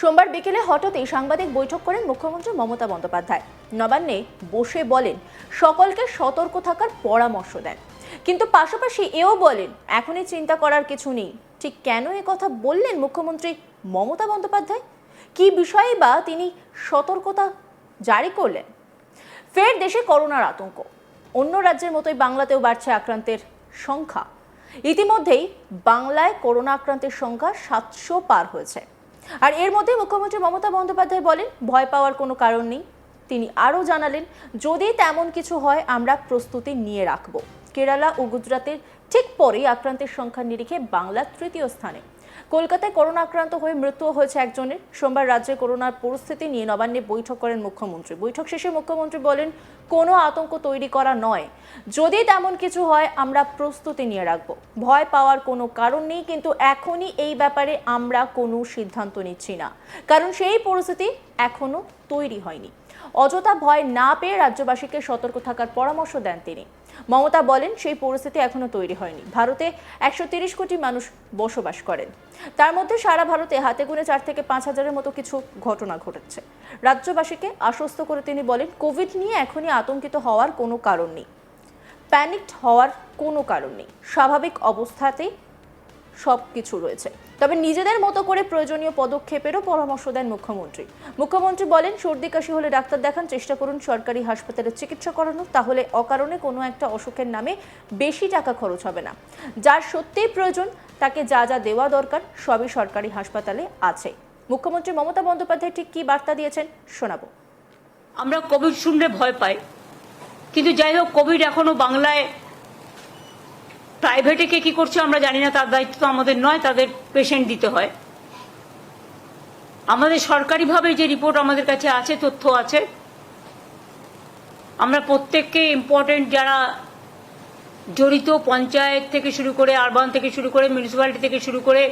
সোমবার বিকেলে হঠাৎই সাংবাদিক বৈঠক করেন মুখ্যমন্ত্রী মমতা বন্দ্যোপাধ্যায়। নবান্নে বসে বলেন, সকলকে সতর্ক থাকার পরামর্শ দেন। কিন্তু পাশাপাশি এও বলেন, এখনই চিন্তা করার কিছু নেই। ঠিক কেন এ কথা বললেন মুখ্যমন্ত্রী মমতা বন্দ্যোপাধ্যায়? কি বিষয়ে বা তিনি সতর্কতা জারি করলেন? ফের দেশে করোনার আতঙ্ক। অন্য রাজ্যের মতোই বাংলাতেও বাড়ছে আক্রান্তের সংখ্যা। ইতিমধ্যেই বাংলায় করোনা আক্রান্তের সংখ্যা সাতশো পার হয়েছে। আর এর মধ্যে মুখ্যমন্ত্রী মমতা বন্দ্যোপাধ্যায় বলেন, ভয় পাওয়ার কোনো কারণ নেই। তিনি আরও জানালেন, যদি তেমন কিছু হয়, আমরা প্রস্তুতি নিয়ে রাখব। কেরালা ও গুজরাতের ঠিক পরেই আক্রান্তের সংখ্যা নিরিখে বাংলা তৃতীয় স্থানে। কলকাতায় করোনা আক্রান্ত হয়ে মৃত্যু হয়েছে একজনের। সোমবার রাজ্যে করোনার পরিস্থিতি নিয়ে নবান্নে বৈঠক করেন মুখ্যমন্ত্রী। বৈঠক শেষে মুখ্যমন্ত্রী বলেন, কোনো আতঙ্ক তৈরি করা নয়। যদি তেমন কিছু হয়, আমরা প্রস্তুতি নিয়ে রাখব। ভয় পাওয়ার কোনো কারণ নেই, কিন্তু এখনই এই ব্যাপারে আমরা কোনো সিদ্ধান্ত নিচ্ছি না। কারণ সেই পরিস্থিতি এখনও তৈরি হয়নি। অযথা ভয় না পেয়ে রাজ্যবাসীকে সতর্ক থাকার পরামর্শ দেন তিনি। মমতা বলেন, সেই পরিস্থিতি এখনও তৈরি হয়নি। ভারতে একশো কোটি মানুষ বসবাস করেন। তার মধ্যে সারা ভারতে হাতে গুনে চার থেকে পাঁচ হাজারের মতো কিছু ঘটনা ঘটেছে। রাজ্যবাসীকে আশ্বস্ত করে তিনি বলেন, কোভিড নিয়ে এখনই আতঙ্কিত হওয়ার কোনো কারণ নেই। প্যানিকড হওয়ার কোনো কারণ নেই। স্বাভাবিক অবস্থাতেই সব কিছু রয়েছে। তবে নিজেদের মতো করে প্রয়োজনীয় পদক্ষেপেরও পরামর্শ দেন মুখ্যমন্ত্রী। মুখ্যমন্ত্রী বলেন, সর্দি কাশি হলে ডাক্তার দেখান, চেষ্টা করুন সরকারি হাসপাতালে চিকিৎসা করানো, তাহলে অকারণে কোনো একটা অসুখের নামে বেশি টাকা খরচ হবে না। যার সত্যিই প্রয়োজন, তাকে যা যা দেওয়া দরকার, সবই সরকারি হাসপাতালে আছে। মুখ্যমন্ত্রী মমতা বন্দ্যোপাধ্যায় ঠিক কী বার্তা দিয়েছেন, শোনাবো। আমরা কোভিড শুনলে ভয় পাই। কিন্তু যাই হোক, কোভিড এখনও বাংলায় প্রাইভেটে কে কি করছে আমরা জানি না, তার দায়িত্ব তো আমাদের নয়, তাদের পেশেন্ট দিতে হয়। আমাদের সরকারিভাবে যে রিপোর্ট আমাদের কাছে আছে, তথ্য আছে, আমরা প্রত্যেককে ইম্পর্টেন্ট যারা জড়িত পঞ্চায়েত থেকে শুরু করে আরবান থেকে শুরু করে মিউনিসিপ্যালিটি থেকে শুরু করে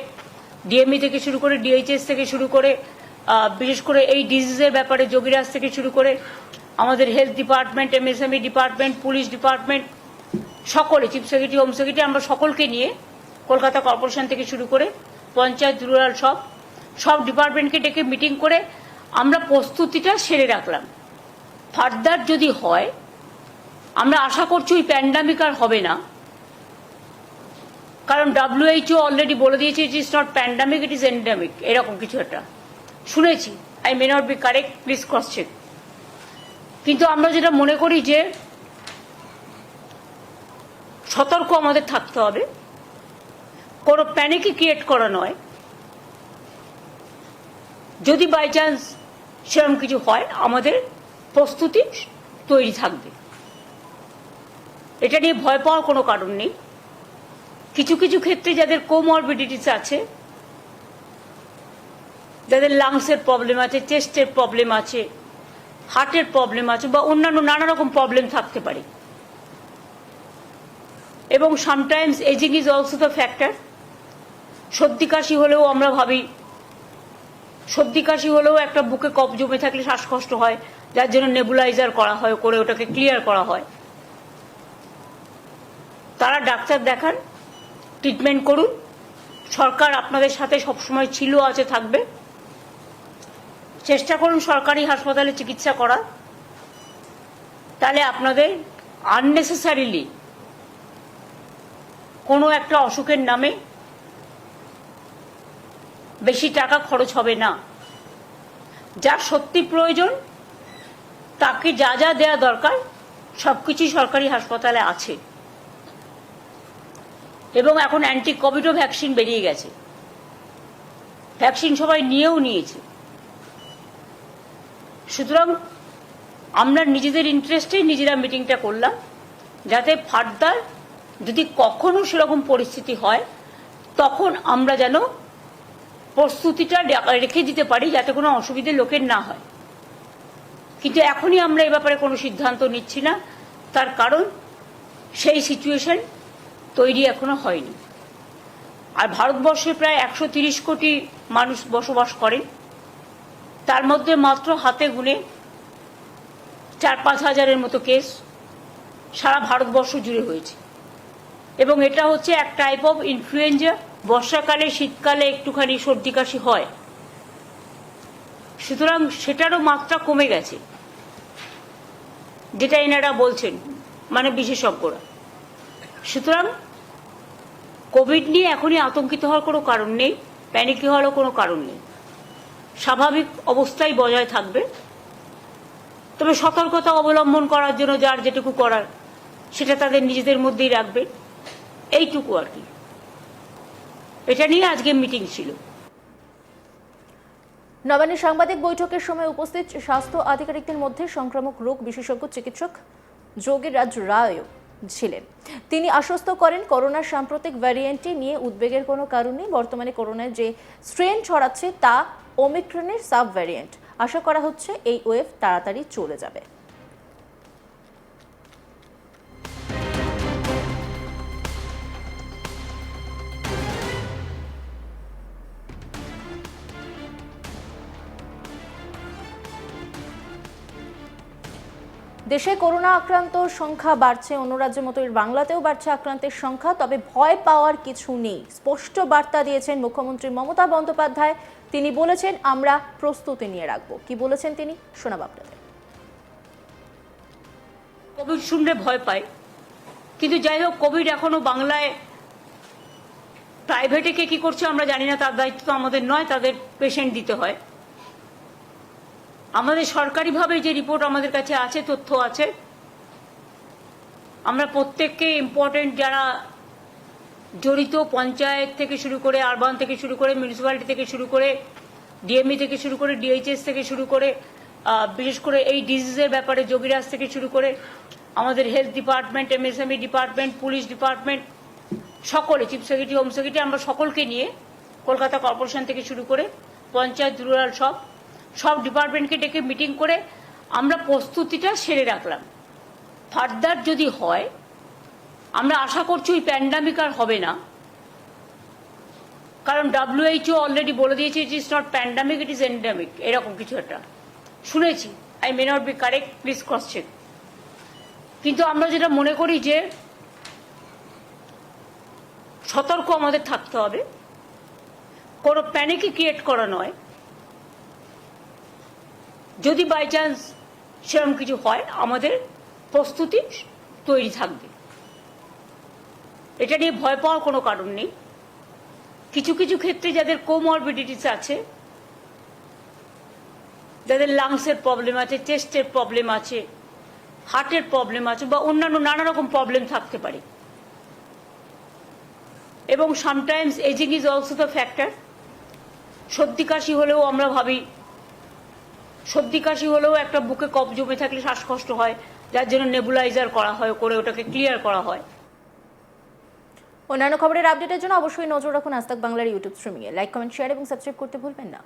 ডিএমই থেকে শুরু করে ডিএইচএস থেকে শুরু করে বিশেষ করে এই ডিজিজের ব্যাপারে যোগীরাজ থেকে শুরু করে আমাদের health department MSME department police department সকলে চিফ সেক্রেটারি হোম সেক্রেটারি আমরা সকলকে নিয়ে কলকাতা কর্পোরেশন থেকে শুরু করে পঞ্চায়েত রুরাল সব সব ডিপার্টমেন্টকে ডেকে মিটিং করে আমরা প্রস্তুতিটা সেরে রাখলাম। ফার্দার যদি হয়, আমরা আশা করছি ওই প্যান্ডামিক আর হবে না। কারণ ডাব্লিউএইচও অলরেডি বলে দিয়েছে it is not pandemic it is endemic এরকম কিছু একটা। শুনেছি। I may not be correct please cross check কিন্তু আমরা যেটা মনে করি যে সতর্ক আমাদের থাকতে হবে। কোনো প্যানিকই ক্রিয়েট করা নয়। যদি বাই চান্স সেরকম কিছু হয়, আমাদের প্রস্তুতি তৈরি থাকবে। এটা নিয়ে ভয় পাওয়ার কোনো কারণ নেই। কিছু কিছু ক্ষেত্রে যাদের কোমরবিডিটিস আছে, যাদের লাংসের প্রবলেম আছে চেস্টের প্রবলেম আছে হার্টের প্রবলেম আছে, বা অন্যান্য নানা রকম প্রবলেম থাকতে পারে। এবং sometimes ageing is also the factor সর্দি কাশি হলেও আমরা ভাবি, সর্দি কাশি হলেও একটা বুকে কফ জমে থাকলে শ্বাসকষ্ট হয়, যার জন্য নেবুলাইজার করা হয়, করে ওটাকে ক্লিয়ার করা হয়। তারা ডাক্তার দেখান ট্রিটমেন্ট করুন। সরকার আপনাদের সাথে সবসময় ছিল, আছে, থাকবে। চেষ্টা করুন সরকারি হাসপাতালে চিকিৎসা করা তাহলে আপনাদের আননেসেসারিলি কোনো একটা অসুখের নামে বেশি টাকা খরচ হবে না। যার সত্যি প্রয়োজন, তাকে যা যা দেওয়া দরকার, সবকিছুই সরকারি হাসপাতালে আছে। এবং এখন অ্যান্টি কোভিডও ভ্যাকসিন বেরিয়ে গেছে। ভ্যাকসিন সবাই নিয়েও নিয়েছে। সুতরাং আমরা নিজেদের ইন্টারেস্টে নিজেরা মিটিংটা করলাম, যাতে ফার্দার যদি কখনো সেরকম পরিস্থিতি হয়, তখন আমরা যেন প্রস্তুতিটা রেখে দিতে পারি যাতে কোনো অসুবিধে লোকের না হয়। কিন্তু এখনই আমরা এ ব্যাপারে কোনো সিদ্ধান্ত নিচ্ছি না। তার কারণ সেই সিচুয়েশন তৈরি এখনও হয়নি। আর ভারতবর্ষে প্রায় একশো তিরিশ কোটি মানুষ বসবাস করেন তার মধ্যে মাত্র হাতে গুনে চার পাঁচ হাজারের মতো কেস সারা ভারতবর্ষ জুড়ে হয়েছে। এবং এটা হচ্ছে এক টাইপ অফ ইনফ্লুয়েঞ্জা বর্ষাকালে, শীতকালে একটুখানি সর্দি কাশি হয়। সুতরাং সেটারও মাত্রা কমে গেছে, যেটা এনারা বলছেন মানে বিশেষজ্ঞরা। সুতরাং কোভিড নিয়ে এখনই আতঙ্কিত হওয়ার কোনো কারণ নেই প্যানিকি হওয়ারও কোনো কারণ নেই। স্বাভাবিক অবস্থাই বজায় থাকবে। তবে সতর্কতা অবলম্বন করার জন্য যার যেটুকু করার, সেটা তাদের নিজেদের মধ্যেই রাখবে। এইটুকু আর কি। এটা নিয়ে আজকে মিটিং ছিল। নবান্নে সাংবাদিক বৈঠকের সময় উপস্থিত স্বাস্থ্য আধিকারিকদের মধ্যে সংক্রামক রোগ বিশেষজ্ঞ চিকিৎসক যোগীরাজ রায়ও ছিলেন। তিনি আশ্বস্ত করেন করোনার সাম্প্রতিক ভ্যারিয়েন্টটি নিয়ে উদ্বেগের কোনো কারণ নেই। বর্তমানে করোনার যে স্ট্রেন ছড়াচ্ছে, তা ওমিক্রনের সাব ভ্যারিয়েন্ট আশা করা হচ্ছে এই ওয়েভ তাড়াতাড়ি চলে যাবে। দেশে করোনা আক্রান্ত সংখ্যা বাড়ছে, অন্য রাজ্যের মতো বাংলাতেও বাড়ছে আক্রান্তের সংখ্যা, তবে ভয় পাওয়ার কিছু নেই। স্পষ্ট বার্তা দিয়েছেন মুখ্যমন্ত্রী মমতা বন্দ্যোপাধ্যায়। তিনি বলেছেন, আমরা প্রস্তুতি নিয়ে রাখব। কি বলেছেন তিনি? শোনাব আপনাদের। কোভিড শুনলে ভয় পায়। কিন্তু যাই হোক, কোভিড এখনও বাংলায় প্রাইভেটে কে কি করছে আমরা জানি না, তার দায়িত্ব আমাদের নয়, তাদের পেশেন্ট দিতে হয়। আমাদের সরকারিভাবে যে রিপোর্ট আমাদের কাছে আছে, তথ্য আছে, আমরা প্রত্যেককে ইম্পর্টেন্ট যারা জড়িত পঞ্চায়েত থেকে শুরু করে আরবান থেকে শুরু করে মিউনিসিপ্যালিটি থেকে শুরু করে ডিএমই থেকে শুরু করে ডিএইচএস থেকে শুরু করে বিশেষ করে এই ডিজিজের ব্যাপারে যোগীরাজ থেকে শুরু করে আমাদের health department MSME department police department সকলে চিফ সেক্রেটারি হোম সেক্রেটারি আমরা সকলকে নিয়ে কলকাতা কর্পোরেশন থেকে শুরু করে পঞ্চায়েত রুরাল সব সব ডিপার্টমেন্টকে ডেকে মিটিং করে আমরা প্রস্তুতিটা সেরে রাখলাম। ফার্দার যদি হয়, আমরা আশা করছি ওই প্যান্ডামিক আর হবে না। কারণ ডাব্লিউএইচও অলরেডি বলে দিয়েছে it is not pandemic it is endemic এরকম কিছু একটা। শুনেছি। I may not be correct please cross check কিন্তু আমরা যেটা মনে করি যে, সতর্ক আমাদের থাকতে হবে। কোনো প্যানিকই ক্রিয়েট করা নয়। যদি বাই চান্স সেরকম কিছু হয়, আমাদের প্রস্তুতি তৈরি থাকবে। এটা নিয়ে ভয় পাওয়ার কোনো কারণ নেই। কিছু কিছু ক্ষেত্রে যাদের কোমরবিডিটিস আছে, যাদের লাংসের প্রবলেম আছে চেস্টের প্রবলেম আছে হার্টের প্রবলেম আছে বা অন্যান্য নানা রকম প্রবলেম থাকতে পারে। এবং sometimes ageing is also the factor সর্দি কাশি হলেও আমরা ভাবি সর্দি কাশি হলেও একটা বুকে কফ জমে থাকলে শ্বাসকষ্ট হয়, যার জন্য নেবুলাইজার করা হয়, করে ওটাকে ক্লিয়ার করা হয়। অন্যান্য খবরের আপডেটের জন্য অবশ্যই নজর রাখুন আজ বাংলার ইউটিউব স্ট্রিমিংয়ে। লাইক, কমেন্ট, শেয়ার এবং সাবস্ক্রাইব করতে ভুলবেন না।